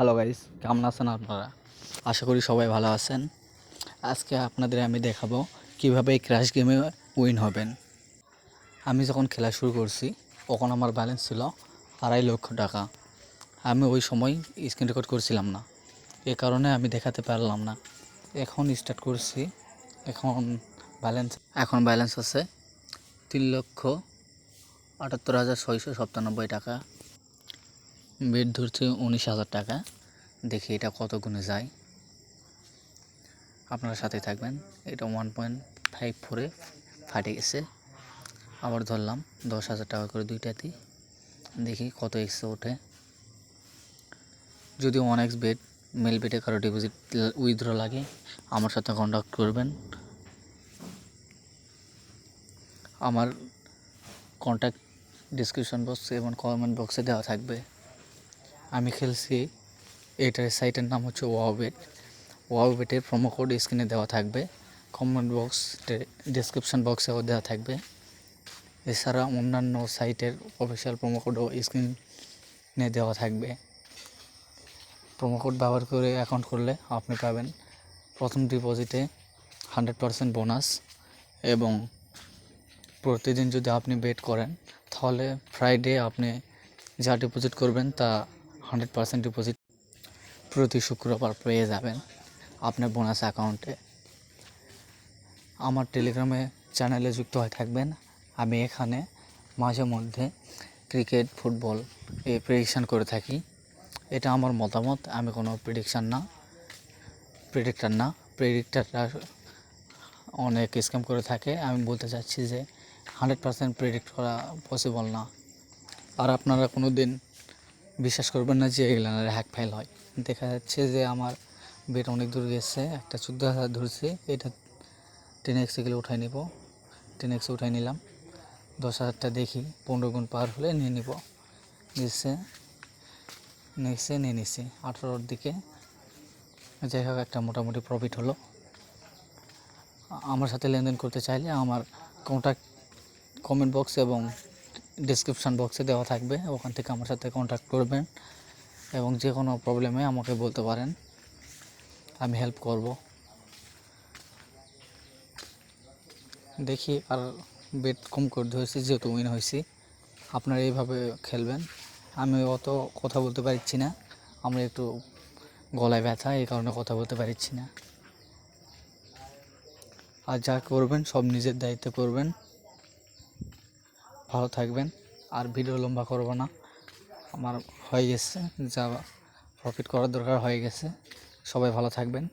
Hello guys কেমন আছেন আপনারা? আশা করি সবাই ভালো আছেন। আজকে আপনাদের আমি দেখাবো কীভাবে এই ক্র্যাশ গেমে উইন হবেন। আমি যখন খেলা শুরু করছি, তখন আমার ব্যালেন্স ছিল আড়াই লক্ষ টাকা। আমি ওই সময় স্ক্রিন রেকর্ড করছিলাম না। এ কারণে আমি দেখাতে পারলাম না। এখন স্টার্ট করছি। এখন ব্যালেন্স এখন ব্যালেন্স আছে তিন লক্ষ আটাত্তর হাজার ছয়শো সপ্তানব্বই টাকা। বেড ধরছে উনিশ হাজার টাকা। দেখি এটা কত গুণে যায়। আপনারা সাথে থাকবেন। এটা ওয়ান পয়েন্ট ফাইভ ফোরে ফাটে গেছে। আবার ধরলাম, দশ হাজার টাকা করে দুইটাতে দেখি কত এক্সে ওঠে। যদি ওয়ান এক্স বেড মেল বেডে কারও ডিপোজিট উইথড্র লাগে, আমার সাথে কন্ট্যাক্ট করবেন। আমার কন্ট্যাক্ট ডিসক্রিপশন বক্সে এবং কমেন্ট বক্সে দেওয়া থাকবে। আমি খেলছি। এটার সাইটের নাম হচ্ছে ওয়াওবেট ওয়াওবেটের প্রোমো কোড স্ক্রিনে দেওয়া থাকবে। কমেন্ট বক্স ডিসক্রিপশন বক্সেও দেওয়া থাকবে। এছাড়া অন্যান্য সাইটের অফিসিয়াল প্রোমো কোডও স্ক্রিনে দেওয়া থাকবে। প্রোমো কোড ব্যবহার করে অ্যাকাউন্ট করলে আপনি পাবেন প্রথম ডিপোজিটে হান্ড্রেড পারসেন্ট বোনাস এবং প্রতিদিন যদি আপনি বেট করেন, তাহলে ফ্রাইডে আপনি যা ডিপোজিট করবেন তা হান্ড্রেড পার্সেন্ট ডিপোজিট প্রতি শুক্রবার পেয়ে যাবেন আপনার বোনাস অ্যাকাউন্টে আমার টেলিগ্রামে চ্যানেলে যুক্ত হয়ে থাকবেন। আমি এখানে মাঝে মধ্যে ক্রিকেট ফুটবল এ প্রেডিকশান করে থাকি। এটা আমার মতামত, আমি কোনো প্রেডিকশান না প্রেডিক্টার না। প্রেডিক্টাররা অনেক স্ক্যাম করে থাকে। আমি বলতে চাচ্ছি যে হান্ড্রেড পার্সেন্ট প্রেডিক্ট করা পসিবল না। আর আপনারা কোনো দিন বিশ্বাস করবেন না যে এগুলানের হ্যাক ফাইল হয়। দেখা যাচ্ছে যে আমার বেট অনেক দূর গেছে, একটা চোদ্দ হাজার ধরছি, এটা টেন এক্সে গেলে উঠাই নিব। টেন এক্সে উঠাই নিলাম, দশ হাজারটা দেখি, পনেরো গুণ পার হলে নিয়ে নিব। নিচ্ছে নিচ্ছে নিয়ে নিচ্ছি আঠারোর দিকে। যাই হোক, একটা মোটামুটি প্রফিট হলো। আমার সাথে লেনদেন করতে চাইলে আমার কন্ট্যাক্ট কমেন্ট বক্স এবং ডিসক্রিপশান বক্সে দেওয়া থাকবে, ওখান থেকে আমার সাথে কন্ট্যাক্ট করবেন এবং যে কোনো প্রবলেমে আমাকে বলতে পারেন, আমি হেল্প করব। দেখি আর বেট কম করে ধরেছি যেহেতু উইন হয়েছি, আপনারা এইভাবে খেলবেন। আমি অত কথা বলতে পারছি না, আমরা একটু গলায় ব্যথা, এই কারণে কথা বলতে পারছি না। আর যা করবেন, সব নিজের দায়িত্বে করবেন। ভালো থাকবেন। আর ভিডিও লম্বা করব না। আমার হয়ে গেছে, যা প্রফিট করার দরকার হয়ে গেছে। সবাই ভালো থাকবেন।